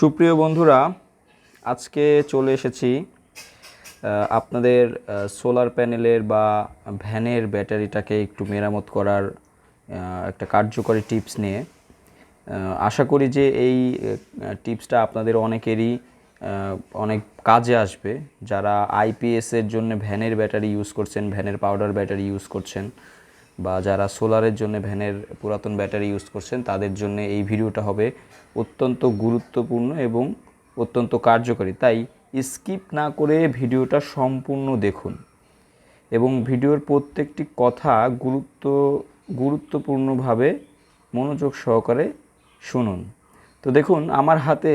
সুপ্রিয় বন্ধুরা, আজকে চলে এসেছি আপনাদের সোলার প্যানেলের বা ভ্যানের ব্যাটারিটাকে একটু মেরামত করার একটা কার্যকরী টিপস নিয়ে। আশা করি যে এই টিপসটা আপনাদের অনেকেরই অনেক কাজে আসবে। যারা আইপিএসের জন্য ভ্যানের ব্যাটারি ইউজ করছেন, ভ্যানের পাউডার ব্যাটারি ইউজ করছেন, বা যারা সোলারের জন্য ভ্যানের পুরাতন ব্যাটারি ইউজ করছেন, তাদের জন্য এই ভিডিওটা হবে। অত্যন্ত গুরুত্বপূর্ণ এবং অত্যন্ত কার্যকরী। তাই স্কিপ না করে ভিডিওটা সম্পূর্ণ দেখুন এবং ভিডিওর প্রত্যেকটি কথা গুরুত্ব, গুরুত্বপূর্ণভাবে মনোযোগ সহকারে শুনুন। তো দেখুন, আমার হাতে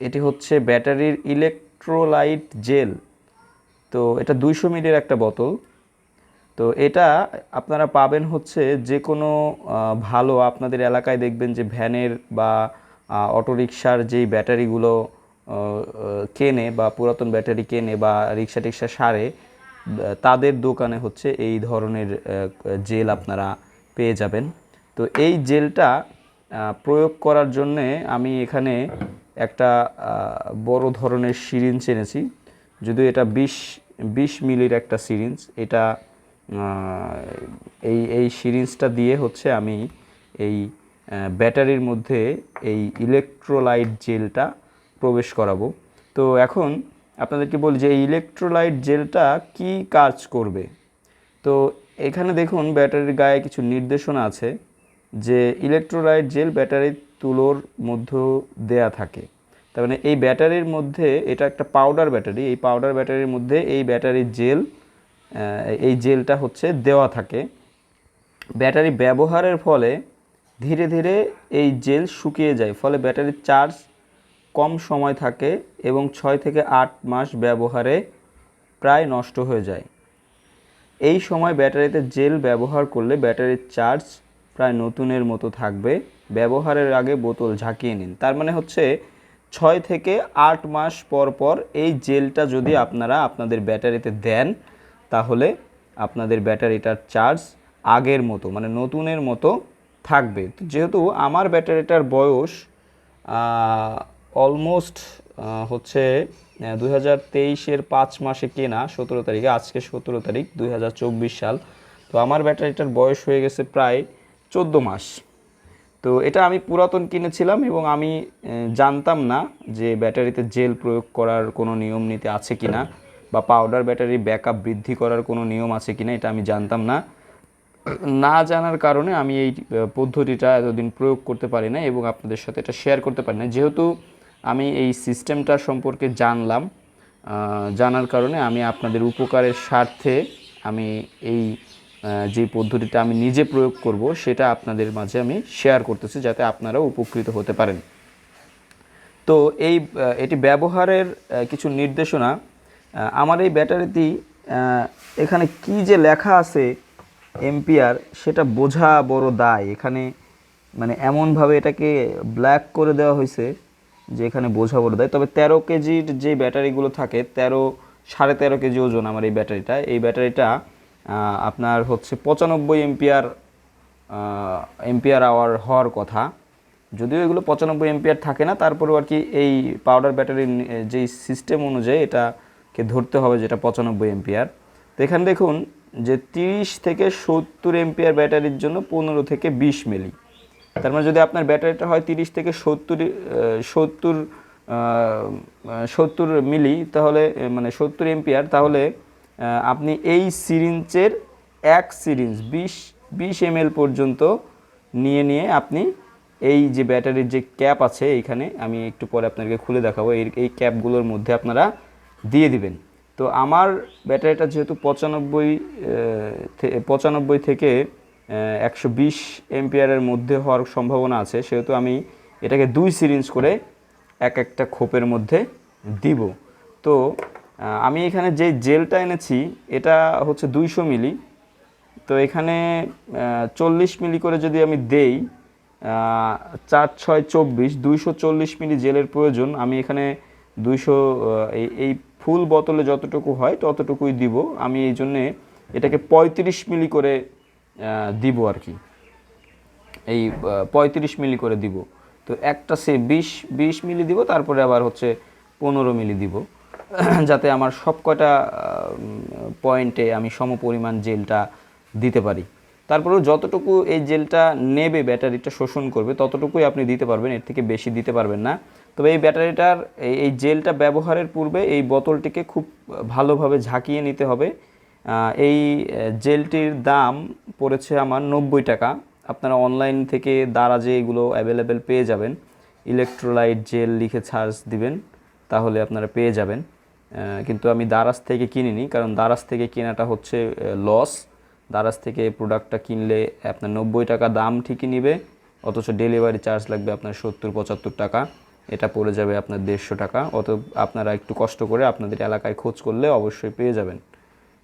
এটি হচ্ছে ব্যাটারির ইলেকট্রোলাইট জেল। তো এটা দুইশো মিলির একটা বোতল। তো এটা আপনারা পাবেন হচ্ছে যে কোনো ভালো, আপনাদের এলাকায় দেখবেন যে ভ্যানের বা অটোরিকশার যেই ব্যাটারিগুলো কেনে বা পুরাতন ব্যাটারি কেনে বা রিক্সা টিক্সা সারে তাদের দোকানে হচ্ছে এই ধরনের জেল আপনারা পেয়ে যাবেন। তো এই জেলটা প্রয়োগ করার জন্যে আমি এখানে একটা বড় ধরনের সিরিঞ্জ এনেছি। যদিও এটা বিশ বিশ মিলির একটা সিরিঞ্জ, এটা এই এই সিরিঞ্জটা দিয়ে হচ্ছে আমি এই ব্যাটারির মধ্যে এই ইলেকট্রোলাইট জেলটা প্রবেশ করাবো। তো এখন আপনাদেরকে বলি যে এই ইলেকট্রোলাইট জেলটা কি কাজ করবে? তো এখানে দেখুন ব্যাটারির গায়ে কিছু নির্দেশনা আছে যে ইলেকট্রোলাইট জেল ব্যাটারির তুলোর মধ্যে দেয়া থাকে। তার মানে এই ব্যাটারির মধ্যে এটা একটা পাউডার ব্যাটারি, এই পাউডার ব্যাটারির মধ্যে এই ব্যাটারির জেল এই জেলটা হচ্ছে দেওয়া থাকে। ব্যাটারি ব্যবহারের ফলে ধীরে ধীরে এই জেল শুকিয়ে যায়, ফলে ব্যাটারির চার্জ কম সময় থাকে এবং ছয় থেকে আট মাস ব্যবহারে প্রায় নষ্ট হয়ে যায়। এই সময় ব্যাটারিতে জেল ব্যবহার করলে ব্যাটারির চার্জ প্রায় নতুনের মতো থাকবে। ব্যবহারের আগে বোতল ঝাঁকিয়ে নিন। তার মানে হচ্ছে ছয় থেকে আট মাস পর পর এই জেলটা যদি আপনারা আপনাদের ব্যাটারিতে দেন, তাহলে আপনাদের ব্যাটারিটার চার্জ আগের মতো মানে নতুনের মতো থাকবে। যেহেতু আমার ব্যাটারিটার বয়স অলমোস্ট হচ্ছে দুই হাজার তেইশের পাঁচ মাসে কেনা, সতেরো তারিখে, আজকে সতেরো তারিখ, দুই হাজার চব্বিশ সাল। তো আমার ব্যাটারিটার বয়স হয়ে গেছে প্রায় চোদ্দ মাস। তো এটা আমি পুরাতন কিনেছিলাম এবং আমি জানতাম না যে ব্যাটারিতে জেল প্রয়োগ করার কোনো নিয়ম নীতি আছে কিনা বা পাউডার ব্যাটারি ব্যাকআপ বৃদ্ধি করার কোনো নিয়ম আছে কিনা, এটা আমি জানতাম না। না জানার কারণে আমি এই পদ্ধতিটা এতদিন প্রয়োগ করতে পারি না এবং আপনাদের সাথে এটা শেয়ার করতে পারি না যেহেতু আমি এই সিস্টেমটা সম্পর্কে জানলাম জানার কারণে আমি আপনাদের উপকারের স্বার্থে আমি এই যে পদ্ধতিটা আমি নিজে প্রয়োগ করব, সেটা আপনাদের মাঝে আমি শেয়ার করতেছি যাতে আপনারা উপকৃত হতে পারেন। তো এই এটি ব্যবহারের কিছু নির্দেশনা আমার এই ব্যাটারিটি এখানে কি যে লেখা আছে এম্পিয়ার, সেটা বোঝা বড় দায়। এখানে মানে এমনভাবে এটাকে ব্ল্যাক করে দেওয়া হয়েছে যে এখানে বোঝা বড় দায়। তবে তেরো কেজির যে ব্যাটারিগুলো থাকে, তেরো, সাড়ে তেরো কেজি ওজন আমার এই ব্যাটারিটা এই ব্যাটারিটা আপনার হচ্ছে পঁচানব্বই এম্পিয়ার এম্পিয়ার আওয়ার হওয়ার কথা। যদিও এগুলো পঁচানব্বই এম্পিয়ার থাকে না, তারপরেও আর কি এই পাউডার ব্যাটারির যেই সিস্টেম অনুযায়ী এটাকে ধরতে হবে যেটা পঁচানব্বই এম্পিয়ার। তো এখানে দেখুন যে তিরিশ থেকে সত্তর এমপিয়ার ব্যাটারির জন্য পনেরো থেকে বিশ মিলি। তার মানে যদি আপনার ব্যাটারিটা হয় তিরিশ থেকে সত্তর সত্তর সত্তর মিলি, তাহলে মানে সত্তর এমপিয়ার, তাহলে আপনি এই সিরিঞ্জের এক সিরিঞ্জ বিশ বিশ এম পর্যন্ত নিয়ে নিয়ে আপনি এই যে ব্যাটারির যে ক্যাপ আছে এইখানে আমি একটু পরে আপনাদেরকে খুলে দেখাবো। এই ক্যাপগুলোর মধ্যে আপনারা দিয়ে দিবেন। তো আমার ব্যাটারিটা যেহেতু পঁচানব্বই পঁচানব্বই থেকে একশো বিশ এম্পিয়ারের মধ্যে হওয়ার সম্ভাবনা আছে, সেহেতু আমি এটাকে দুই সিরিঞ্জ করে এক একটা খোপের মধ্যে দিব। তো আমি এখানে যে জেলটা এনেছি, এটা হচ্ছে দুইশো মিলি। তো এখানে চল্লিশ মিলি করে যদি আমি দেই চার ছয় চব্বিশ, দুইশো চল্লিশ মিলি জেলের প্রয়োজন। আমি এখানে দুইশো এই ফুল বোতলে যতটুকু হয় ততটুকুই দিব। আমি এই জন্যে এটাকে পঁয়ত্রিশ মিলি করে দিব আর কি। এই পঁয়ত্রিশ মিলি করে দিব। তো একটা সে বিশ বিশ মিলি দিব, তারপরে আবার হচ্ছে পনেরো মিলি দিব। যাতে আমার সব কয়টা পয়েন্টে আমি সম পরিমাণ জেলটা দিতে পারি। তারপরেও যতটুকু এই জেলটা নেবে, ব্যাটারিটা শোষণ করবে, ততটুকুই আপনি দিতে পারবেন, এর থেকে বেশি দিতে পারবেন না। তবে এই ব্যাটারিটার, এই জেলটা ব্যবহারের পূর্বে এই বোতলটিকে খুব ভালোভাবে ঝাঁকিয়ে নিতে হবে। এই জেলটির দাম পড়েছে আমার নব্বই টাকা। আপনারা অনলাইন থেকে দারাজে এগুলো অ্যাভেলেবেল পেয়ে যাবেন। ইলেকট্রোলাইট জেল লিখে চার্জ দিবেন, তাহলে আপনারা পেয়ে যাবেন। কিন্তু আমি দারাজ থেকে কিনিনি, কারণ দারাজ থেকে কেনাটা হচ্ছে লস। দারাজ থেকে প্রোডাক্টটা কিনলে আপনার নব্বই টাকা দাম ঠিকই নিবে, অথচ ডেলিভারি চার্জ লাগবে আপনার সত্তর পঁচাত্তর টাকা। এটা পড়ে যাবে আপনার দেড়শো টাকা। অত আপনারা একটু কষ্ট করে আপনাদের এলাকায় খোঁজ করলে অবশ্যই পেয়ে যাবেন।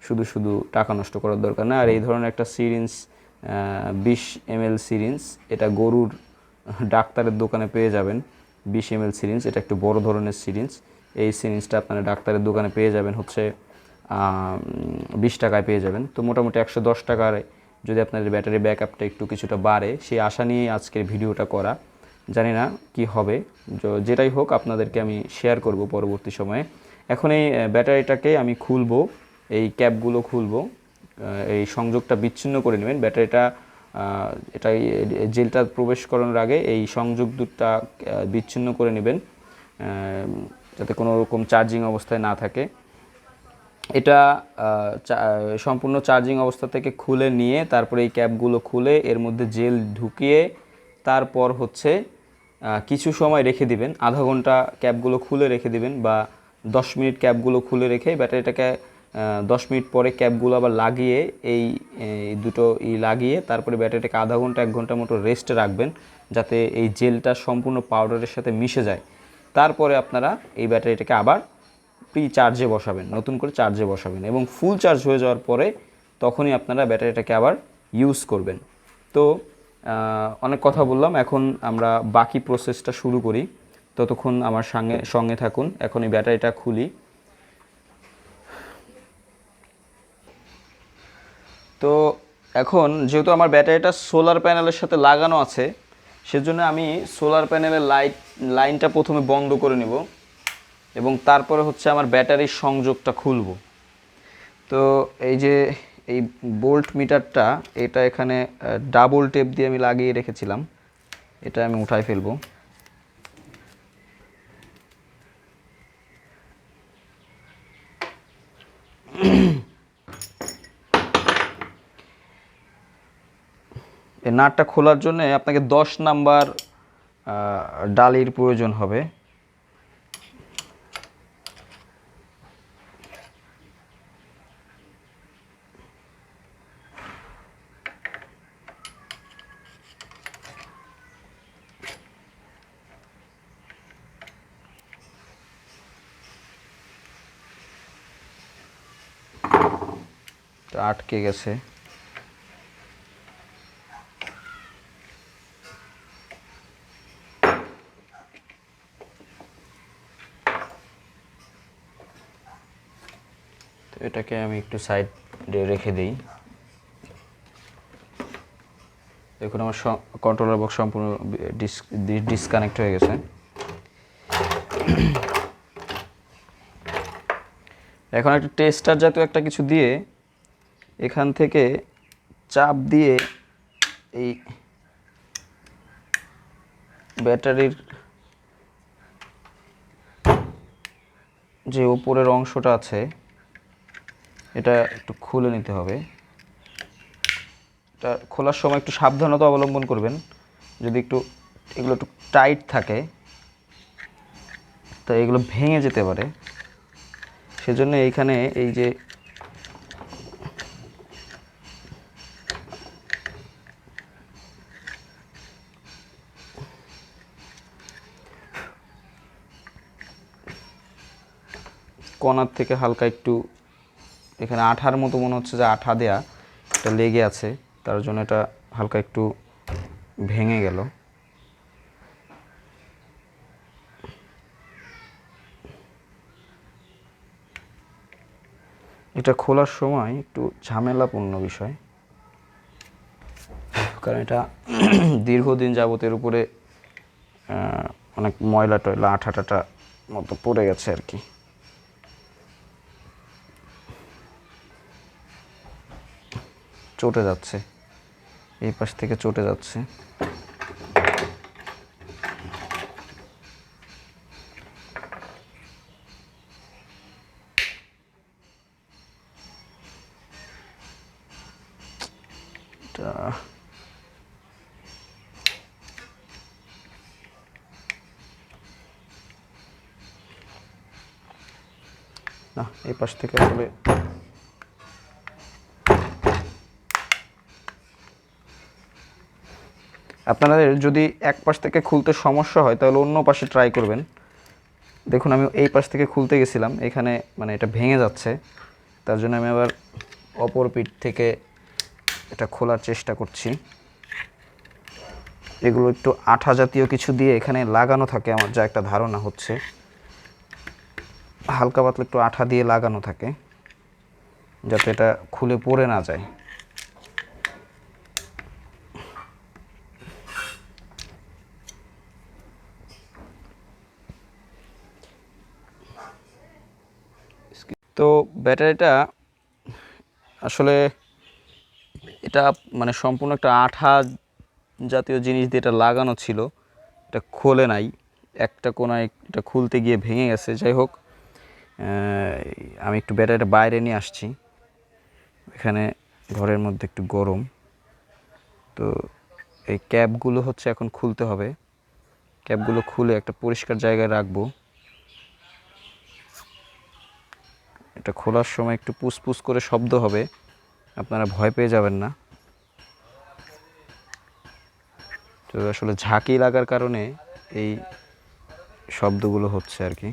শুধু শুধু টাকা নষ্ট করার দরকার না। আর এই ধরনের একটা সিরিঞ্জ বিশ এম এল সিরিঞ্জ এটা গরুর ডাক্তারের দোকানে পেয়ে যাবেন। বিশ এম এল সিরিঞ্জ এটা একটু বড় ধরনের সিরিঞ্জ এই সিরিঞ্জটা আপনারা ডাক্তারের দোকানে পেয়ে যাবেন হচ্ছে বিশ টাকায় পেয়ে যাবেন। তো মোটামুটি একশো দশ টাকার, যদি আপনাদের ব্যাটারি ব্যাকআপটা একটু কিছুটা বাড়ে, সেই আশা নিয়েই আজকের ভিডিওটা করা। জানি না কি হবে। যেটাই হোক আপনাদেরকে আমি শেয়ার করব পরবর্তী সময়ে। এখন এই ব্যাটারিটাকে আমি খুলবো, এই ক্যাপগুলো খুলবো এই সংযোগটা বিচ্ছিন্ন করে নেবেন। ব্যাটারিটা এটা জেলটা প্রবেশ করানোর আগে এই সংযোগ দুটা বিচ্ছিন্ন করে নেবেন যাতে কোনো রকম চার্জিং অবস্থায় না থাকে। এটা সম্পূর্ণ চার্জিং অবস্থা থেকে খুলে নিয়ে তারপরে এই ক্যাপগুলো খুলে এর মধ্যে জেল ঢুকিয়ে তারপর হচ্ছে কিছু সময় রেখে দিবেন। আধা ঘণ্টা ক্যাপগুলো খুলে রেখে দিবেন বা দশ মিনিট ক্যাপগুলো খুলে রেখে ব্যাটারিটাকে আহ, দশ মিনিট পরে ক্যাপগুলো আবার লাগিয়ে এই দুটো ই লাগিয়ে তারপরে ব্যাটারিটাকে আধা ঘণ্টা এক ঘণ্টা মতো রেস্টে রাখবেন যাতে এই জেলটা সম্পূর্ণ পাউডারের সাথে মিশে যায়। তারপরে আপনারা এই ব্যাটারিটাকে আবার প্রি চার্জে বসাবেন নতুন করে চার্জে বসাবেন এবং ফুল চার্জ হয়ে যাওয়ার পরে তখনই আপনারা ব্যাটারিটাকে আবার ইউজ করবেন। তো অনেক কথা বললাম। এখন আমরা বাকি প্রসেসটা শুরু করি। ততক্ষণ আমার সঙ্গে সঙ্গে থাকুন। এখন এই ব্যাটারিটা খুলি। তো এখন যেহেতু আমার ব্যাটারিটা সোলার প্যানেলের সাথে লাগানো আছে, সেজন্য আমি সোলার প্যানেলের লাইট লাইনটা প্রথমে বন্ধ করে নেব এবং তারপরে হচ্ছে আমার ব্যাটারির সংযোগটা খুলব। তো এই যে এই বোল্ট মিটারটা, এটা এখানে ডাবল টেপ দিয়ে আমি লাগিয়ে রেখেছিলাম। এটা আমি উঠাই ফেলব। এই নাটটা খোলার জন্য আপনাকে দশ নাম্বার ডালির প্রয়োজন হবে। আটকে গেছে। তো এটাকে আমি একটু সাইডে রেখে দিই। দেখুন, আমার কন্ট্রোলার বক্স সম্পূর্ণ ডিসকানেক্ট হয়ে গেছে। এখন একটা টেস্টার জাতীয় একটা কিছু দিয়ে এখান থেকে চাপ দিয়ে এই ব্যাটারির যে উপরের অংশটা আছে, এটা একটু খুলে নিতে হবে। এটা খোলার সময় একটু সাবধানতা অবলম্বন করবেন। যদি একটু এগুলো একটু টাইট থাকে, তো এগুলো ভেঙে যেতে পারে। সেজন্য এইখানে এই যে কণার থেকে হালকা একটু, এখানে আঠার মতো মনে হচ্ছে যে আঠা দেয়া এটা লেগে আছে, তার জন্য এটা হালকা একটু ভেঙে গেল। এটা খোলার সময় একটু ঝামেলাপূর্ণ বিষয়, কারণ এটা দীর্ঘদিন যাবতের উপরে অনেক ময়লা টয়লা আঠা টাটা মতো পড়ে গেছে আর কি। চটে যাচ্ছে। এই পাশ থেকে চটে যাচ্ছে। না এই পাশ থেকে আসলে আপনাদের যদি এক পাশ থেকে খুলতে সমস্যা হয়, তাহলে অন্য পাশে ট্রাই করবেন। দেখুন, আমি এই পাশ থেকে খুলতে গেছিলাম, এখানে মানে এটা ভেঙে যাচ্ছে। তার জন্য আমি আবার অপর পিঠ থেকে এটা খোলার চেষ্টা করছি। এগুলো একটু আঠা জাতীয় কিছু দিয়ে এখানে লাগানো থাকে, আমার যা একটা ধারণা হচ্ছে। হালকা পাতলা একটু আঠা দিয়ে লাগানো থাকে, যাতে এটা খুলে পড়ে না যায়। তো ব্যাটারিটা আসলে এটা মানে সম্পূর্ণ একটা আঠা জাতীয় জিনিস দিয়ে এটা লাগানো ছিল। এটা খোলে নাই। একটা কোনায় এটা খুলতে গিয়ে ভেঙে গেছে। যাই হোক আমি একটু ব্যাটারিটা বাইরে নিয়ে আসছি। এখানে ঘরের মধ্যে একটু গরম। তো এই ক্যাবগুলো হচ্ছে এখন খুলতে হবে। ক্যাবগুলো খুলে একটা পরিষ্কার জায়গায় রাখব। এটা খোলার সময় একটু পুস করে শব্দ হবে। আপনারা ভয় পেয়ে যাবেন না। তো আসলে ঝাঁকি লাগার কারণে এই শব্দগুলো হচ্ছে আর কি।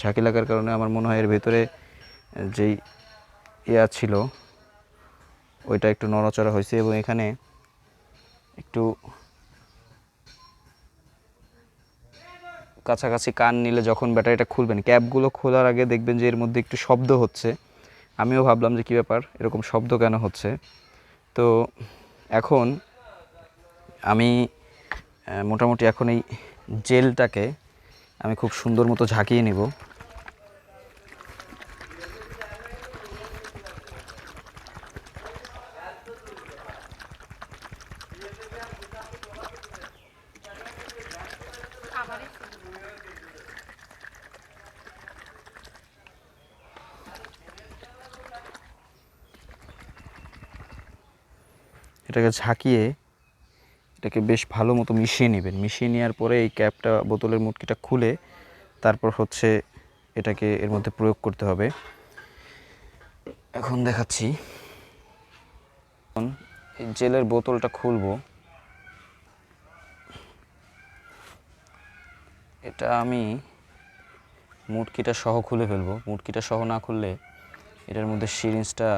ঝাঁকি লাগার কারণে আমার মনে হয় এর ভেতরে যেই ইয়া ছিল, ওইটা একটু নড়াচড়া হয়েছে এবং এখানে একটু কাছাকাছি কান নিলে যখন ব্যাটারিটা খুলবেন, ক্যাবগুলো খোলার আগে দেখবেন যে এর মধ্যে একটু শব্দ হচ্ছে। আমিও ভাবলাম যে কী ব্যাপার, এরকম শব্দ কেন হচ্ছে? তো এখন আমি মোটামুটি এখন এই জেলটাকে আমি খুব সুন্দর মতো ঝাঁকিয়ে নিব। এটাকে ঝাঁকিয়ে এটাকে বেশ ভালো মতো মিশিয়ে নেবেন। মিশিয়ে নেওয়ার পরে এই ক্যাপটা, বোতলের মুটকিটা খুলে তারপর হচ্ছে এটাকে এর মধ্যে প্রয়োগ করতে হবে। এখন দেখাচ্ছি। এই জেলের বোতলটা খুলবো। এটা আমি মুটকিটা সহ খুলে ফেলব। মুটকিটা সহ না খুললে এটার মধ্যে সিরিঞ্জটা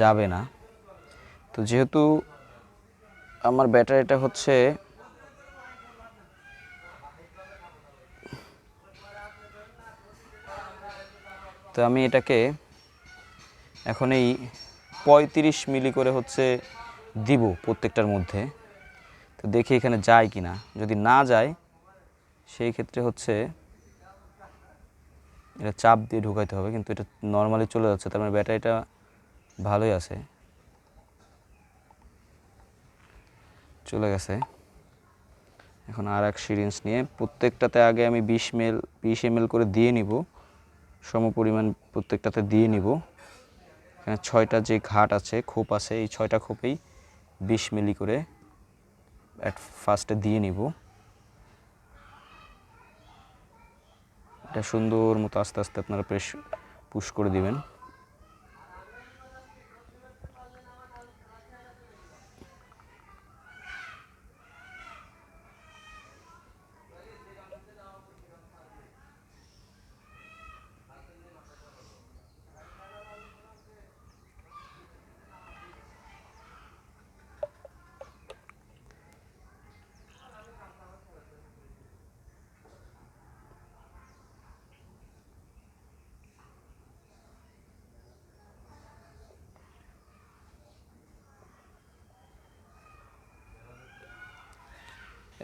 যাবে না। তো যেহেতু আমার ব্যাটারিটা হচ্ছে তো আমি এটাকে এখন এই পঁয়ত্রিশ মিলি করে হচ্ছে দিব প্রত্যেকটার মধ্যে। তো দেখি এখানে যায় কি না যদি না যায়, সেই ক্ষেত্রে হচ্ছে এটা চাপ দিয়ে ঢুকাইতে হবে, কিন্তু এটা নর্মালি চলে যাচ্ছে, তার মানে ব্যাটারিটা ভালোই আছে। চলে গেছে। এখন আর এক সিরিঞ্জ নিয়ে প্রত্যেকটাতে আগে আমি বিশ মেল বিশ এম করে দিয়ে নিব। সম পরিমাণ প্রত্যেকটাতে দিয়ে নিব। এখানে ছয়টা যে ঘাট আছে, খোপ আছে, এই ছয়টা খোপেই বিশ মিলি করে অ্যাট ফার্স্টে দিয়ে নিব। এটা সুন্দর মতো আস্তে আস্তে আপনারা প্রেস পুশ করে দিবেন।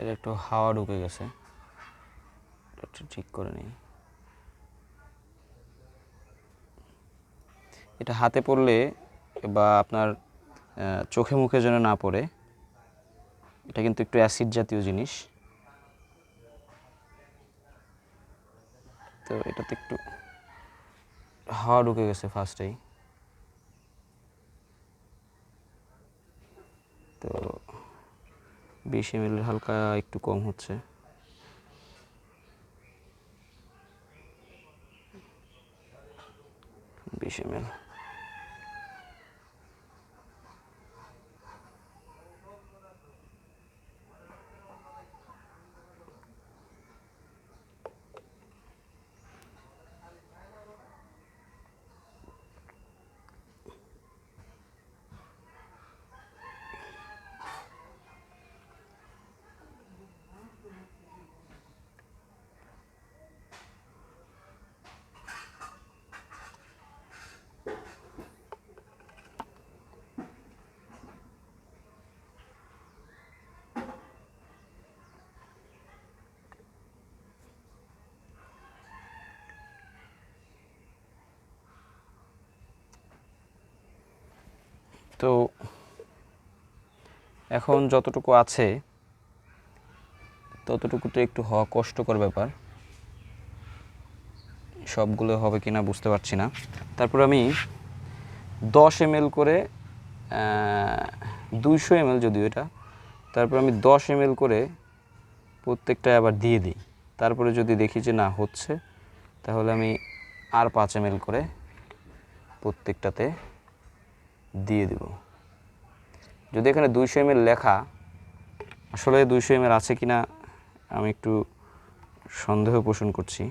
এর একটু হাওয়া ঢুকে গেছে। একটু ঠিক করে নিই। এটা হাতে পড়লে বা আপনার চোখে মুখে যেন না পড়ে, এটা কিন্তু একটু অ্যাসিড জাতীয় জিনিস। তো এটাতে একটু হাওয়া ঢুকে গেছে ফার্স্টেই তো বিশ এম হালকা একটু কম হচ্ছে। বিশ এম তো এখন যতটুকু আছে, ততটুকু তো একটু হওয়া কষ্টকর ব্যাপার। সবগুলো হবে কিনা বুঝতে পারছি না। তারপর আমি দশ এম করে দুইশো এম যদিও এটা, তারপর আমি দশ এম করে প্রত্যেকটা আবার দিয়ে দিই। তারপরে যদি দেখি যে না হচ্ছে, তাহলে আমি আর পাঁচ এম করে প্রত্যেকটাতে দিয়ে দেব। যদি এখানে দুইশো এম লেখা, আসলে দুইশো এম আছে কি না আমি একটু সন্দেহ পোষণ করছি।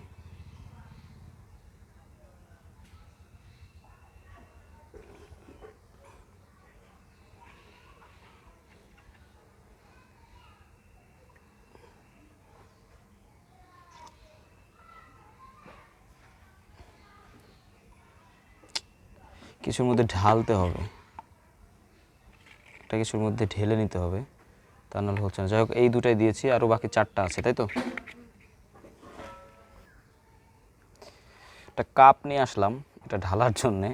কিছুর মধ্যে ঢালতে হবে। একটা কিছুর মধ্যে ঢেলে নিতে হবে। তা নাহলে হচ্ছে না। যাই হোক, এই দুটাই দিয়েছি আরও বাকি চারটা আছে, তাই তো? একটা কাপ নিয়ে আসলাম, এটা ঢালার জন্যে।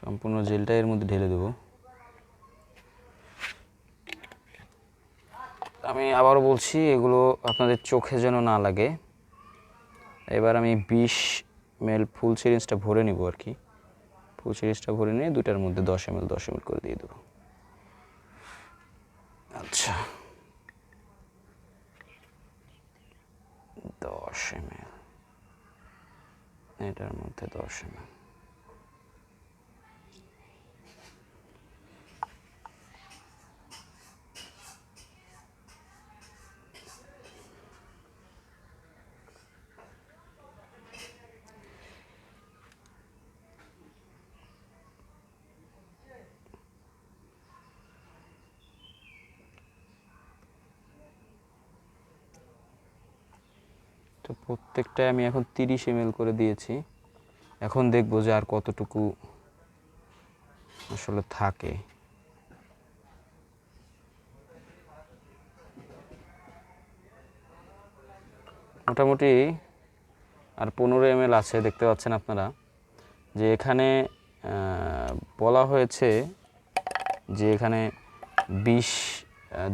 সম্পূর্ণ জেলটা এর মধ্যে ঢেলে দেবো। আমি আবারও বলছি, এগুলো আপনাদের চোখে যেন না লাগে। এবার আমি বিশ মেল, ফুল সিরিঞ্জটা ভরে নিব আর কি। সিরিজটা ভরে নিয়ে দুটার মধ্যে দশ এম এল দশ এম এল করে দিয়ে দেবো। আচ্ছা। দশ এম এল এটার মধ্যে দশ এম তো প্রত্যেকটায় আমি এখন তিরিশ এম করে দিয়েছি। এখন দেখব যে আর কতটুকু আসলে থাকে। মোটামুটি আর পনেরো এম আছে, দেখতে পাচ্ছেন আপনারা। যে এখানে বলা হয়েছে যে এখানে বিশ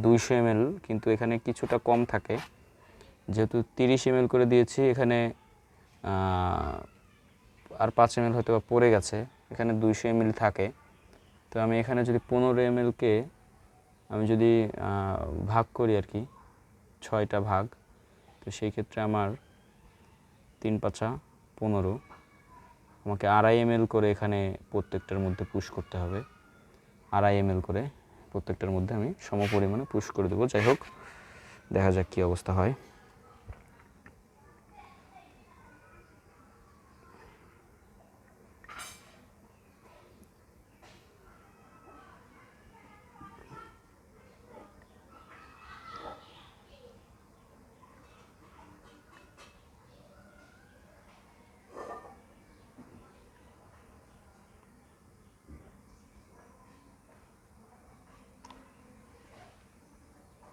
দুইশো এম কিন্তু এখানে কিছুটা কম থাকে। যেহেতু তিরিশ এম করে দিয়েছি, এখানে আর পাঁচ এম হয়তো বা পড়ে গেছে, এখানে দুইশো এম থাকে। তো আমি এখানে যদি পনেরো এম কে আমি যদি ভাগ করি আর কি, ছয়টা ভাগ, তো সেই ক্ষেত্রে আমার তিন পাঁচা পনেরো। আমাকে আড়াই এম করে এখানে প্রত্যেকটার মধ্যে পুশ করতে হবে। আড়াই এম করে প্রত্যেকটার মধ্যে আমি সম পরিমাণে পুশ করে দেবো। যাই হোক, দেখা যাক কী অবস্থা হয়।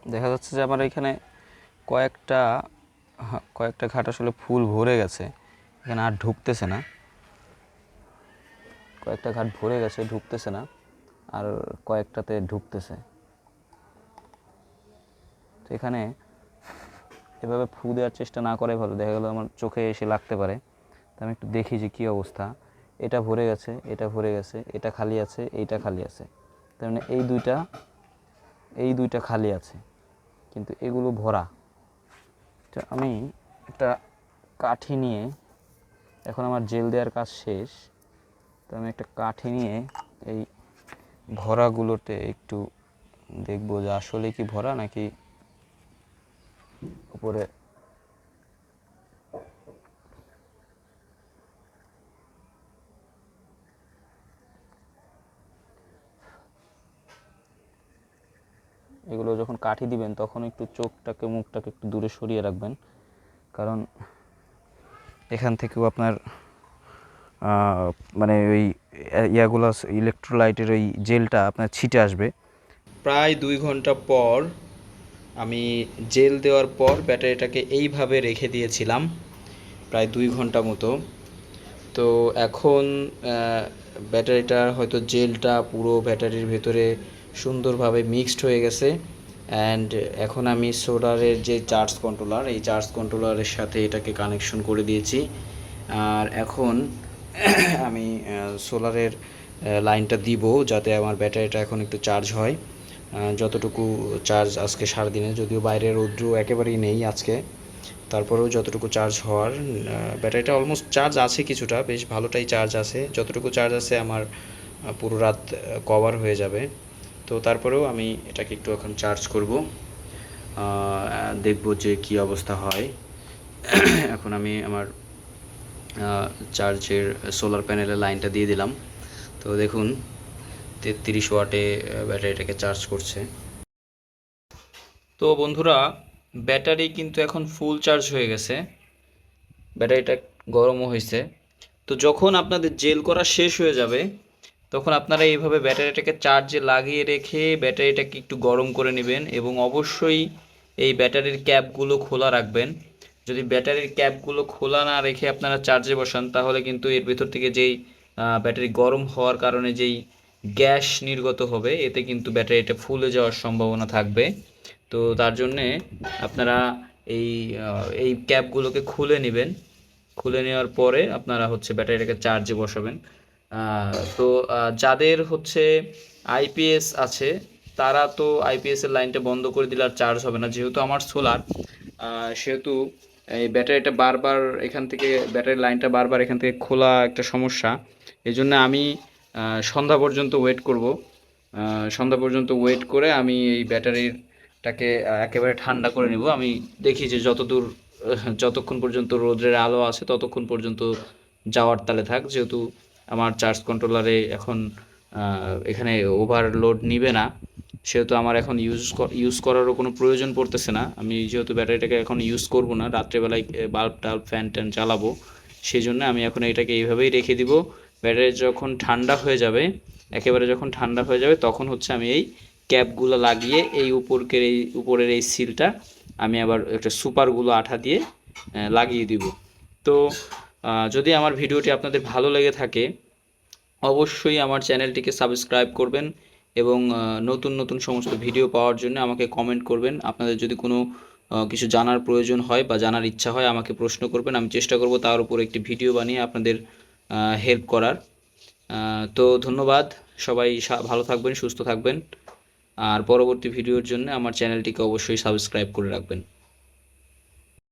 দেখা যাচ্ছে যে আমার এখানে কয়েকটা হা- কয়েকটা ঘাট আসলে ফুল ভরে গেছে। এখানে আর ঢুকতেছে না। কয়েকটা ঘাট ভরে গেছে, ঢুকতেছে না। আর কয়েকটাতে ঢুকতেছে। তো এখানে এভাবে ফু দেওয়ার চেষ্টা না করাই ভালো। দেখা গেলো আমার চোখে এসে লাগতে পারে। তো আমি একটু দেখি যে কী অবস্থা। এটা ভরে গেছে, এটা ভরে গেছে, এটা খালি আছে, এইটা খালি আছে। তার মানে এই দুইটা এই দুইটা খালি আছে। কিন্তু এগুলো ভরা। তো আমি একটা কাঠি নিয়ে, এখন আমার জেল দেওয়ার কাজ শেষ, তো আমি একটা কাঠি নিয়ে এই ভরাগুলোতে একটু দেখব যে আসলে কি ভরা নাকি উপরে এগুলো যখন কাঠি দিবেন, তখন একটু চোখটাকে, মুখটাকে একটু দূরে সরিয়ে রাখবেন। কারণ এখান থেকেও আপনার মানে ওই ইয়াগুলো ইলেকট্রোলাইটের ওই জেলটা আপনার ছিটে আসবে। প্রায় দুই ঘণ্টা পর আমি জেল দেওয়ার পর ব্যাটারিটাকে এইভাবে রেখে দিয়েছিলাম, প্রায় দুই ঘণ্টা মতো। তো এখন ব্যাটারিটার হয়তো জেলটা পুরো ব্যাটারির ভেতরে সুন্দরভাবে মিক্সড হয়ে গেছে। অ্যান্ড এখন আমি সোলারের যে চার্জ কন্ট্রোলার এই চার্জ কন্ট্রোলারের সাথে এটাকে কানেকশন করে দিয়েছি। আর এখন আমি সোলারের লাইনটা দিব যাতে আমার ব্যাটারিটা এখন একটু চার্জ হয়। যতটুকু চার্জ আজকে সারাদিনে, যদিও বাইরে রৌদ্র একেবারেই নেই আজকে, তারপরেও যতটুকু চার্জ হওয়ার ব্যাটারিটা অলমোস্ট চার্জ আছে কিছুটা, বেশ ভালোটাই চার্জ আছে। যতটুকু চার্জ আছে আমার পুরো রাত কভার হয়ে যাবে। তো তারপরেও আমি এটাকে একটু এখন চার্জ করব। দেখব যে কি অবস্থা হয়। এখন আমি আমার চার্জের সোলার প্যানেলের লাইনটা দিয়ে দিলাম। তো দেখুন, তেত্রিশ ওয়াটে ব্যাটারিটাকে চার্জ করছে। তো বন্ধুরা ব্যাটারি কিন্তু এখন ফুল চার্জ হয়ে গেছে। ব্যাটারিটা গরমও হয়েছে তো যখন আপনাদের জেল করা শেষ হয়ে যাবে তখন আপনারা এইভাবে ব্যাটারিটাকে চার্জে লাগিয়ে রেখে ব্যাটারিটাকে একটু গরম করে নেবেন এবং অবশ্যই এই ব্যাটারির ক্যাপগুলো খোলা রাখবেন। যদি ব্যাটারির ক্যাপগুলো খোলা না রেখে আপনারা চার্জে বসান, তাহলে কিন্তু এর ভেতর থেকে যেই ব্যাটারি গরম হওয়ার কারণে যেই গ্যাস নির্গত হবে, এতে কিন্তু ব্যাটারিটা ফুলে যাওয়ার সম্ভাবনা থাকবে। তো তার জন্যে আপনারা এই এই ক্যাপগুলোকে খুলে নেবেন। খুলে নেওয়ার পরে আপনারা হচ্ছে ব্যাটারিটাকে চার্জে বসাবেন। তো যাদের হচ্ছে আইপিএস আছে, তারা তো আইপিএস এর লাইনটা বন্ধ করে দিলে আর চার্জ হবে না, যেহেতু আমার সোলার সেহেতু এই ব্যাটারিটা বারবার এখান থেকে, ব্যাটারির লাইনটা বারবার এখান থেকে খোলা একটা সমস্যা। এই জন্য আমি সন্ধ্যা পর্যন্ত ওয়েট করব। সন্ধ্যা পর্যন্ত ওয়েট করে আমি এই ব্যাটারিটাকে একেবারে ঠান্ডা করে নেব। আমি দেখি যে যতদূর যতক্ষণ পর্যন্ত রোদ্রের আলো আছে, ততক্ষণ পর্যন্ত যাওয়ার তালে থাক, যেহেতু আমার চার্জ কন্ট্রোলারে এখন এখানে ওভারলোড নিবে না। সেহেতু আমার এখন ইউজ ইউজ করারও কোনো প্রয়োজন পড়তেছে না। আমি যেহেতু ব্যাটারিটাকে এখন ইউজ করব না, রাত্রেবেলায় বাল্ব টাল্ব ফ্যান ট্যান চালাবো সেই জন্য আমি এখন এটাকে এইভাবেই রেখে দিব। ব্যাটারি যখন ঠান্ডা হয়ে যাবে, একেবারে যখন ঠান্ডা হয়ে যাবে, তখন হচ্ছে আমি এই ক্যাপগুলো লাগিয়ে এই উপরকের এই, উপরের এই সিলটা আমি আবার একটা সুপারগুলো আঠা দিয়ে লাগিয়ে দিব। তো যদি আমার ভিডিওটি আপনাদের ভালো লেগে থাকে, অবশ্যই আমার চ্যানেলটিকে সাবস্ক্রাইব করবেন এবং নতুন নতুন সমস্ত ভিডিও পাওয়ার জন্য আমাকে কমেন্ট করবেন। আপনাদের যদি কোনো কিছু জানার প্রয়োজন হয় বা জানার ইচ্ছা হয়, আমাকে প্রশ্ন করবেন। আমি চেষ্টা করব তার উপর একটি ভিডিও বানিয়ে আপনাদের হেল্প করার। তো ধন্যবাদ। সবাই ভালো থাকবেন, সুস্থ থাকবেন। আর পরবর্তী ভিডিওর জন্য আমার চ্যানেলটিকে অবশ্যই সাবস্ক্রাইব করে রাখবেন।